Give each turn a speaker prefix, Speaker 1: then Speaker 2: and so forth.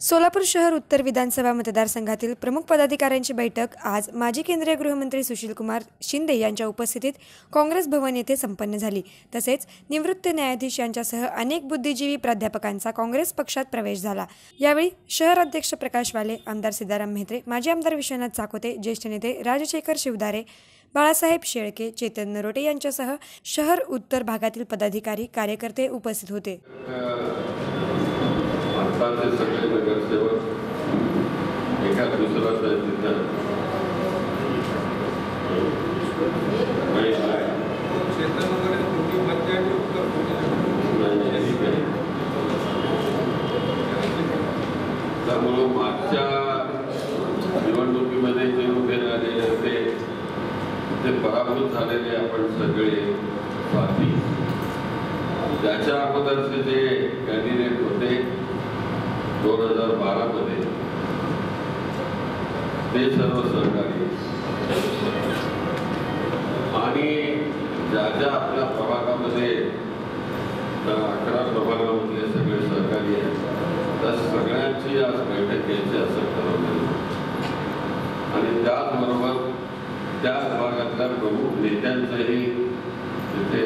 Speaker 1: सोलापूर शहर उत्तर विधानसभा मतदारसंघातील प्रमुख पदाधिकाऱ्यांची बैठक आज माजी केंद्रीय गृहमंत्री सुशीलकुमार शिंदे यांच्या उपस्थितीत काँग्रेस भवन येथे संपन्न झाली. तसेच निवृत्त न्यायाधीश यांच्यासह अनेक बुद्धिजीवी प्राध्यापकांचा काँग्रेस पक्षात प्रवेश झाला. यावेळी शहर अध्यक्ष प्रकाश वाले आमदार सिद्धाराम म्हेत्रे माजी आमदार विश्वनाथ चाकोते ज्येष्ठ नेते राजशेखर शिवदारे बाळासाहेब शेळके चेतन नरोटे यांच्यासह शहर उत्तर भागातील पदाधिकारी कार्यकर्ते उपस्थित होते.
Speaker 2: सगळे नगरसेवक एका दुसरा तिथं त्यामुळं मागच्या निवडणुकीमध्ये जे उभे राहिलेले होते ते पराभूत झालेले आपण सगळे साथी त्याच्या अगोदरचे जे कॅन्डिडेट होते दोन हजार बारामध्ये ते सर्व सहकारी आणि ज्या ज्या आपल्या प्रभागामध्ये अकरा प्रभागामधले सगळे सहकारी आहेत त्या सगळ्यांची आज बैठक घ्यायची असं ठरवलं आणि त्याचबरोबर त्या भागातल्या प्रमुख नेत्यांचंही तिथे